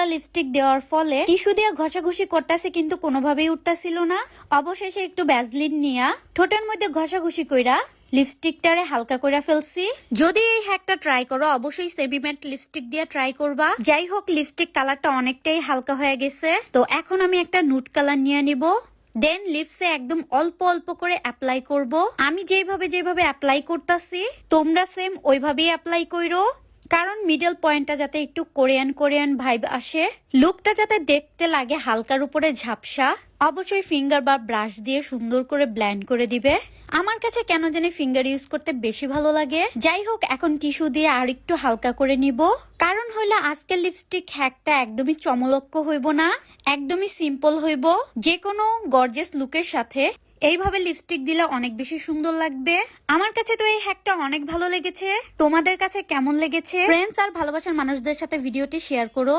Colour lipstick দেওয়ার ফলে tissue দিয়ে ঘষাঘষি করতেছে, কিন্তু কোনোভাবেই উঠতাছিল না। অবশেষে একটু ব্যাজলিন নিয়া ঠোঁটের মধ্যে ঘষাঘষি কইরা লিপস্টিকটারে হালকা করে ফেলছি। যদি এই হ্যাকটা ট্রাই করো, অবশ্যই সেবিমেন্ট লিপস্টিক দিয়ে ট্রাই করবা। যাই হোক লিপস্টিক কালারটা অনেকটাই হালকা হয়ে গেছে। তো এখন আমি একটা নুট কালার নিয়ে নিব। দেন লিপসে একদম অল্প অল্প করে অ্যাপ্লাই করব। আমি যেভাবে যেভাবে অ্যাপ্লাই করতেছি, তোমরা সেম ওইভাবেই অ্যাপ্লাই করো কারণ মিডল পয়েন্টটা যাতে একটু কোরিয়ান কোরিয়ান ভাইব আসে লুকটা যাতে দেখতে লাগে হালকার উপরে ঝাপসা, অবশ্যই ফিঙ্গার বা ব্রাশ দিয়ে সুন্দর করে ব্ল্যান্ড করে দিবে। আমার কাছে কেন জানি ফিঙ্গার ইউজ করতে বেশি ভালো লাগে। যাই হোক, এখন টিস্যু দিয়ে আর একটু হালকা করে নিব। কারণ হইল আজকের লিপস্টিক হ্যাকটা একদমই চমলক্ষ হইব না, একদমই সিম্পল হইব। যে কোনো গর্জেস লুকের সাথে এইভাবে লিপস্টিক দিলে অনেক বেশি সুন্দর লাগবে। আমার কাছে তো এই হ্যাকটা অনেক ভালো লেগেছে। তোমাদের কাছে কেমন লেগেছে? ফ্রেন্ডস আর ভালোবাসার মানুষদের সাথে ভিডিওটি শেয়ার করো।